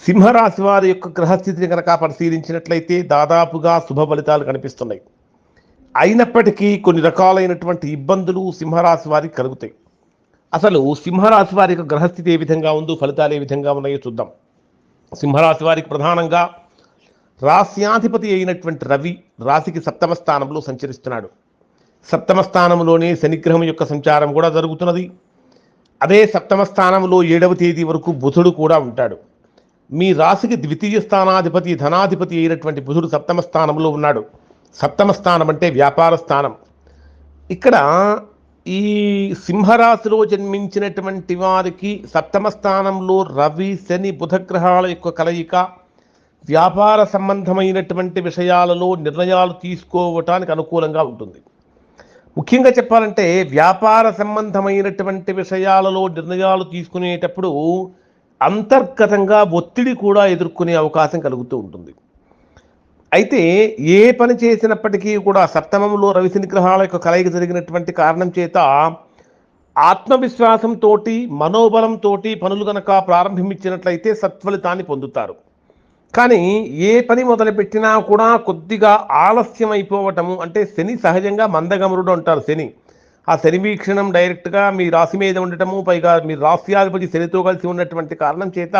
సింహరాశి వారి యొక్క గ్రహస్థితిని కనుక పరిశీలించినట్లయితే దాదాపుగా శుభ ఫలితాలు కనిపిస్తున్నాయి. అయినప్పటికీ కొన్ని రకాలైనటువంటి ఇబ్బందులు సింహరాశి వారికి కలుగుతాయి. అసలు సింహరాశి వారి యొక్క గ్రహస్థితి ఏ విధంగా ఉందో ఫలితాలు ఏ విధంగా ఉన్నాయో చూద్దాం. సింహరాశి వారికి ప్రధానంగా రాశ్యాధిపతి అయినటువంటి రవి రాశికి సప్తమ స్థానంలో సంచరిస్తున్నాడు. సప్తమ స్థానంలోనే శనిగ్రహం యొక్క సంచారం కూడా జరుగుతున్నది. అదే సప్తమ స్థానంలో ఏడవ తేదీ వరకు బుధుడు కూడా ఉంటాడు. మీ రాశికి ద్వితీయ స్థానాధిపతి ధనాధిపతి అయినటువంటి బుధుడు సప్తమ స్థానంలో ఉన్నాడు. సప్తమ స్థానం అంటే వ్యాపార స్థానం. ఇక్కడ ఈ సింహరాశిలో జన్మించినటువంటి వారికి సప్తమ స్థానంలో రవి శని బుధగ్రహాల యొక్క కలయిక వ్యాపార సంబంధమైనటువంటి విషయాలలో నిర్ణయాలు తీసుకోవటానికి అనుకూలంగా ఉంటుంది. ముఖ్యంగా చెప్పాలంటే వ్యాపార సంబంధమైనటువంటి విషయాలలో నిర్ణయాలు తీసుకునేటప్పుడు అంతర్గతంగా ఒత్తిడి కూడా ఎదుర్కొనే అవకాశం కలుగుతూ ఉంటుంది. అయితే ఏ పని చేసినప్పటికీ కూడా సప్తమంలో రవిశని గ్రహాల యొక్క కలయిక జరిగినటువంటి కారణం చేత ఆత్మవిశ్వాసంతో మనోబలంతో పనులు కనుక ప్రారంభించినట్లయితే సత్ఫలితాన్ని పొందుతారు. కానీ ఏ పని మొదలుపెట్టినా కూడా కొద్దిగా ఆలస్యం అయిపోవటము అంటే శని సహజంగా మందగమరుడు అంటారు శని. ఆ శని వీక్షణం డైరెక్ట్గా మీ రాశి మీద ఉండటము పైగా మీ రాశ్యాధిపతి శనితో కలిసి ఉన్నటువంటి కారణం చేత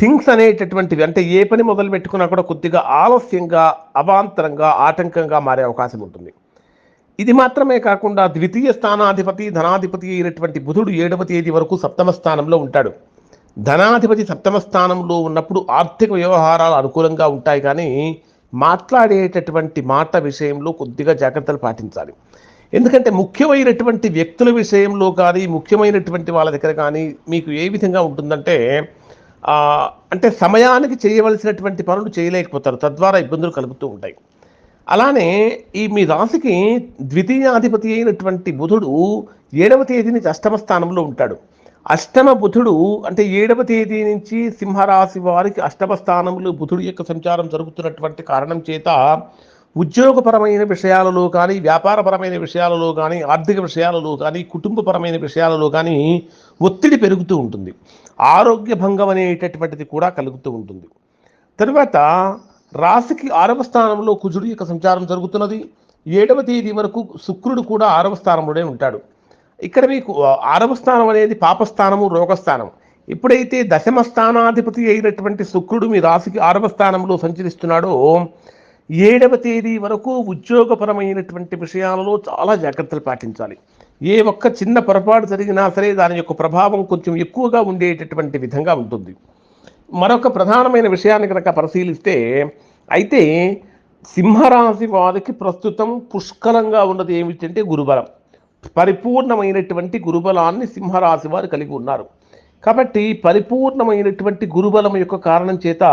థింగ్స్ అనేటటువంటివి అంటే ఏ పని మొదలు పెట్టుకున్నా కూడా కొద్దిగా ఆలస్యంగా అవాంతరంగా ఆటంకంగా మారే అవకాశం ఉంటుంది. ఇది మాత్రమే కాకుండా ద్వితీయ స్థానాధిపతి ధనాధిపతి అయినటువంటి బుధుడు ఏడవ తేదీ వరకు సప్తమ స్థానంలో ఉంటాడు. ధనాధిపతి సప్తమ స్థానంలో ఉన్నప్పుడు ఆర్థిక వ్యవహారాలు అనుకూలంగా ఉంటాయి కానీ మాట్లాడేటటువంటి మాట విషయంలో కొద్దిగా జాగ్రత్తలు పాటించాలి. ఎందుకంటే ముఖ్యమైనటువంటి వ్యక్తుల విషయంలో కానీ ముఖ్యమైనటువంటి వాళ్ళ దగ్గర కానీ మీకు ఏ విధంగా ఉంటుందంటే అంటే సమయానికి చేయవలసినటువంటి పనులు చేయలేకపోతారు. తద్వారా ఇబ్బందులు కలుగుతూ ఉంటాయి. అలానే ఈ మీ రాశికి ద్వితీయాధిపతి అయినటువంటి బుధుడు ఏడవ తేదీ నుంచి అష్టమ స్థానంలో ఉంటాడు. అష్టమ బుధుడు అంటే ఏడవ తేదీ నుంచి సింహరాశి వారికి అష్టమ స్థానంలో బుధుడు యొక్క సంచారం జరుగుతున్నటువంటి కారణం చేత ఉద్యోగపరమైన విషయాలలో కానీ వ్యాపారపరమైన విషయాలలో కానీ ఆర్థిక విషయాలలో కానీ కుటుంబపరమైన విషయాలలో కానీ ఒత్తిడి పెరుగుతూ ఉంటుంది. ఆరోగ్య భంగం అనేటటువంటిది కూడా కలుగుతూ ఉంటుంది. తరువాత రాశికి ఆరవ స్థానంలో కుజుడు యొక్క సంచారం జరుగుతున్నది. ఏడవ తేదీ వరకు శుక్రుడు కూడా ఆరవ స్థానంలోనే ఉంటాడు. ఇక్కడ మీకు ఆరవ స్థానం అనేది పాపస్థానము రోగస్థానం ఎప్పుడైతే దశమ స్థానాధిపతి అయినటువంటి శుక్రుడు మీ రాశికి ఆరవ స్థానంలో సంచరిస్తున్నాడో ఏడవ తేదీ వరకు ఉద్యోగపరమైనటువంటి విషయాలలో చాలా జాగ్రత్తలు పాటించాలి. ఏ ఒక్క చిన్న పొరపాటు జరిగినా సరే దాని యొక్క ప్రభావం కొంచెం ఎక్కువగా ఉండేటటువంటి విధంగా ఉంటుంది. మరొక ప్రధానమైన విషయాన్ని కనుక పరిశీలిస్తే అయితే సింహరాశి వారికి ప్రస్తుతం పుష్కలంగా ఉన్నది ఏమిటంటే గురుబలం. పరిపూర్ణమైనటువంటి గురుబలాన్ని సింహరాశి వారు కలిగి ఉన్నారు. కాబట్టి పరిపూర్ణమైనటువంటి గురుబలం యొక్క కారణం చేత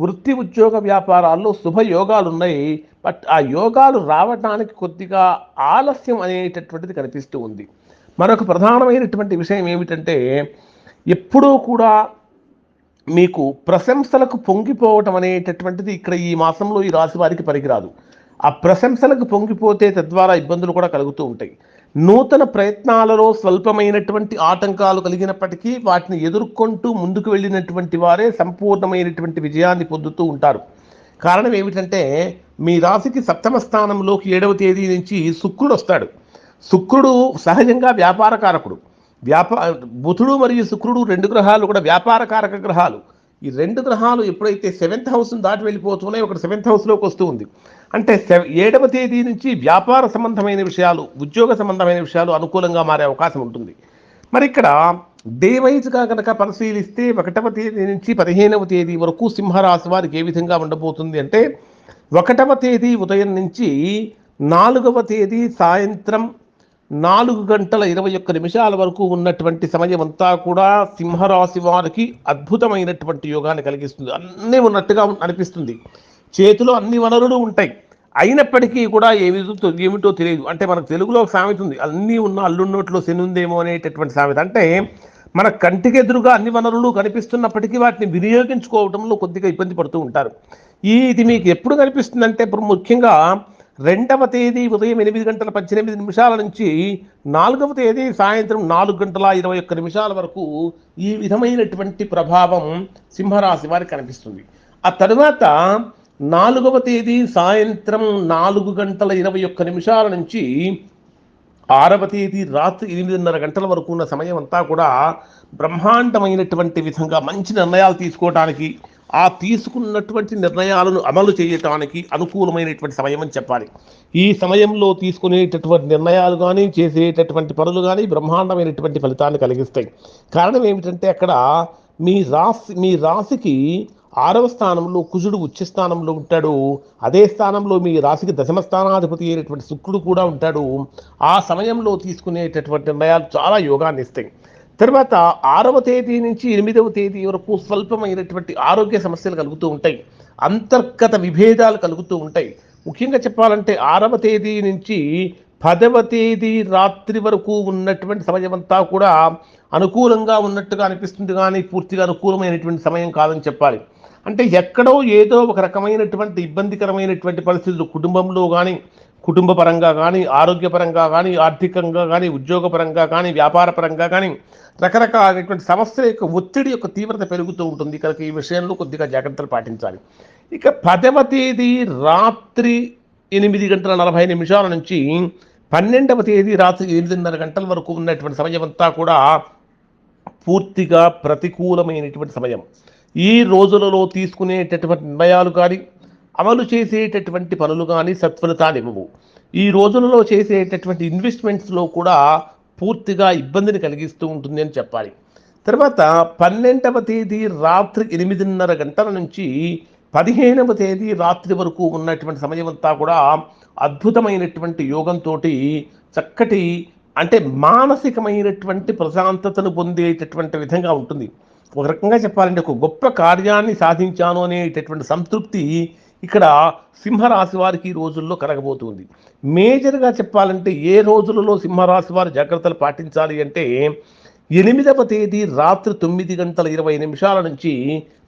వృత్తి ఉద్యోగ వ్యాపారాల్లో శుభ యోగాలు ఉన్నాయి బట్ ఆ యోగాలు రావడానికి కొద్దిగా ఆలస్యం అనేటటువంటిది కనిపిస్తూ ఉంది. మరొక ప్రధానమైనటువంటి విషయం ఏమిటంటే ఎప్పుడూ కూడా మీకు ప్రశంసలకు పొంగిపోవటం అనేటటువంటిది ఇక్కడ ఈ మాసంలో ఈ రాశి వారికి పనికిరాదు ఆ ప్రశంసలకు పొంగిపోతే తద్వారా ఇబ్బందులు కూడా కలుగుతూ ఉంటాయి. నూతన ప్రయత్నాలలో స్వల్పమైనటువంటి ఆటంకాలు కలిగినప్పటికీ వాటిని ఎదుర్కొంటూ ముందుకు వెళ్ళినటువంటి వారే సంపూర్ణమైనటువంటి విజయాన్ని పొందుతూ ఉంటారు. కారణం ఏమిటంటే మీ రాశికి సప్తమ స్థానంలోకి ఏడవ తేదీ నుంచి శుక్రుడు వస్తాడు. శుక్రుడు సహజంగా వ్యాపారకారకుడు. వ్యాపా బుధుడు మరియు శుక్రుడు రెండు గ్రహాలు కూడా వ్యాపారకారక గ్రహాలు. ఈ రెండు గ్రహాలు ఎప్పుడైతే సెవెంత్ హౌస్ని దాటి వెళ్ళిపోతున్నాయో ఒకటి సెవెంత్ హౌస్లోకి వస్తూ ఉంది. అంటే ఏడవ తేదీ నుంచి వ్యాపార సంబంధమైన విషయాలు ఉద్యోగ సంబంధమైన విషయాలు అనుకూలంగా మారే అవకాశం ఉంటుంది. మరి ఇక్కడ దేవైజ్గా కనుక పరిశీలిస్తే ఒకటవ తేదీ నుంచి పదిహేనవ తేదీ వరకు సింహరాశి వారికి ఏ విధంగా ఉండబోతుంది అంటే ఒకటవ తేదీ ఉదయం నుంచి నాలుగవ తేదీ సాయంత్రం నాలుగు గంటల ఇరవై ఒక్క నిమిషాల వరకు ఉన్నటువంటి సమయం అంతా కూడా సింహరాశి వారికి అద్భుతమైనటువంటి యోగాన్ని కలిగిస్తుంది. అన్నీ ఉన్నట్టుగా అనిపిస్తుంది. చేతిలో అన్ని వనరులు ఉంటాయి. అయినప్పటికీ కూడా ఏమిటో ఏమిటో తెలియదు. అంటే మనకు తెలుగులో సామెత ఉంది. అన్నీ ఉన్న అల్లున్నోట్లో శనుందేమో అనేటటువంటి సామెత. అంటే మన కంటికి ఎదురుగా అన్ని వనరులు కనిపిస్తున్నప్పటికీ వాటిని వినియోగించుకోవడంలో కొద్దిగా ఇబ్బంది పడుతూ ఉంటారు. ఈ ఇది మీకు ఎప్పుడు కనిపిస్తుందంటే ఇప్పుడు ముఖ్యంగా రెండవ తేదీ ఉదయం ఎనిమిది గంటల పద్దెనిమిది నిమిషాల నుంచి నాలుగవ తేదీ సాయంత్రం నాలుగు గంటల ఇరవై ఒక్క నిమిషాల వరకు ఈ విధమైనటువంటి ప్రభావం సింహరాశి వారికి కనిపిస్తుంది. ఆ తరువాత నాలుగవ తేదీ సాయంత్రం నాలుగు గంటల ఇరవై ఒక్క నిమిషాల నుంచి ఆరవ తేదీ రాత్రి ఎనిమిదిన్నర గంటల వరకు ఉన్న సమయం అంతా కూడా బ్రహ్మాండమైనటువంటి విధంగా మంచి నిర్ణయాలు తీసుకోవడానికి ఆ తీసుకున్నటువంటి నిర్ణయాలను అమలు చేయటానికి అనుకూలమైనటువంటి సమయం అని చెప్పాలి. ఈ సమయంలో తీసుకునేటటువంటి నిర్ణయాలు కానీ చేసేటటువంటి పనులు కానీ బ్రహ్మాండమైనటువంటి ఫలితాన్ని కలిగిస్తాయి. కారణం ఏమిటంటే అక్కడ మీ రాశి మీ రాశికి ఆరవ స్థానంలో కుజుడు ఉచ్చ స్థానంలో ఉంటాడు. అదే స్థానంలో మీ రాశికి దశమ స్థానాధిపతి అయినటువంటి శుక్రుడు కూడా ఉంటాడు. ఆ సమయంలో తీసుకునేటటువంటి నిర్ణయాలు చాలా యోగాన్ని ఇస్తాయి. తర్వాత ఆరవ తేదీ నుంచి ఎనిమిదవ తేదీ వరకు స్వల్పమైనటువంటి ఆరోగ్య సమస్యలు కలుగుతూ ఉంటాయి. అంతర్గత విభేదాలు కలుగుతూ ఉంటాయి. ముఖ్యంగా చెప్పాలంటే ఆరవ తేదీ నుంచి పదవ తేదీ రాత్రి వరకు ఉన్నటువంటి సమయం అంతా కూడా అనుకూలంగా ఉన్నట్టుగా అనిపిస్తుంది కానీ పూర్తిగా అనుకూలమైనటువంటి సమయం కాదని చెప్పాలి. అంటే ఎక్కడో ఏదో ఒక రకమైనటువంటి ఇబ్బందికరమైనటువంటి పరిస్థితులు కుటుంబంలో కానీ కుటుంబ పరంగా కానీ ఆరోగ్యపరంగా కానీ ఆర్థికంగా కానీ ఉద్యోగపరంగా కానీ వ్యాపారపరంగా కానీ రకరకాలైనటువంటి సమస్యల యొక్క ఒత్తిడి యొక్క తీవ్రత పెరుగుతూ ఉంటుంది. కనుక ఈ విషయంలో కొద్దిగా జాగ్రత్తలు పాటించాలి. ఇక పదవ తేదీ రాత్రి ఎనిమిది గంటల నలభై నిమిషాల నుంచి పన్నెండవ తేదీ రాత్రి ఎనిమిదిన్నర గంటల వరకు ఉన్నటువంటి సమయం అంతా కూడా పూర్తిగా ప్రతికూలమైనటువంటి సమయం. ఈ రోజులలో తీసుకునేటటువంటి నిర్ణయాలు కానీ అమలు చేసేటటువంటి పనులు కానీ సత్ఫలితాలు ఇవ్వవు. ఈ రోజులలో చేసేటటువంటి ఇన్వెస్ట్మెంట్స్లో కూడా పూర్తిగా ఇబ్బందిని కలిగిస్తూ ఉంటుంది అని చెప్పాలి. తర్వాత పన్నెండవ తేదీ రాత్రి ఎనిమిదిన్నర గంటల నుంచి పదిహేనవ తేదీ రాత్రి వరకు ఉన్నటువంటి సమయం అంతా కూడా అద్భుతమైనటువంటి యోగంతో చక్కటి అంటే మానసికమైనటువంటి ప్రశాంతతను పొందేటటువంటి విధంగా ఉంటుంది. ఒక రకంగా చెప్పాలంటే ఒక గొప్ప కార్యాన్ని సాధించాను అనేటటువంటి సంతృప్తి ఇక్కడ సింహరాశి వారికి ఈ రోజుల్లో కలగబోతుంది మేజర్గా చెప్పాలంటే ఏ రోజులలో సింహరాశి వారు జాగ్రత్తలు పాటించాలి అంటే ఎనిమిదవ తేదీ రాత్రి తొమ్మిది గంటల ఇరవై నిమిషాల నుంచి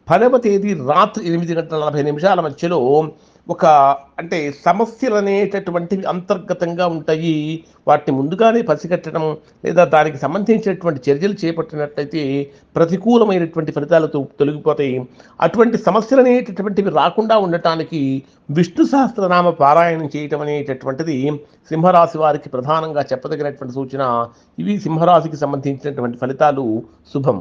పదవ తేదీ రాత్రి ఎనిమిది గంటల నలభై నిమిషాల మధ్యలో ఒక అంటే సమస్యలు అనేటటువంటివి అంతర్గతంగా ఉంటాయి. వాటిని ముందుగానే పసిగట్టడం లేదా దానికి సంబంధించినటువంటి చర్యలు చేపట్టినట్లయితే ప్రతికూలమైనటువంటి ఫలితాలతో తొలగిపోతాయి. అటువంటి సమస్యలు అనేటటువంటివి రాకుండా ఉండటానికి విష్ణు సహస్రనామ పారాయణం చేయటం అనేటటువంటిది సింహరాశి వారికి ప్రధానంగా చెప్పదగినటువంటి సూచన. ఇవి సింహరాశికి సంబంధించినటువంటి ఫలితాలు శుభం.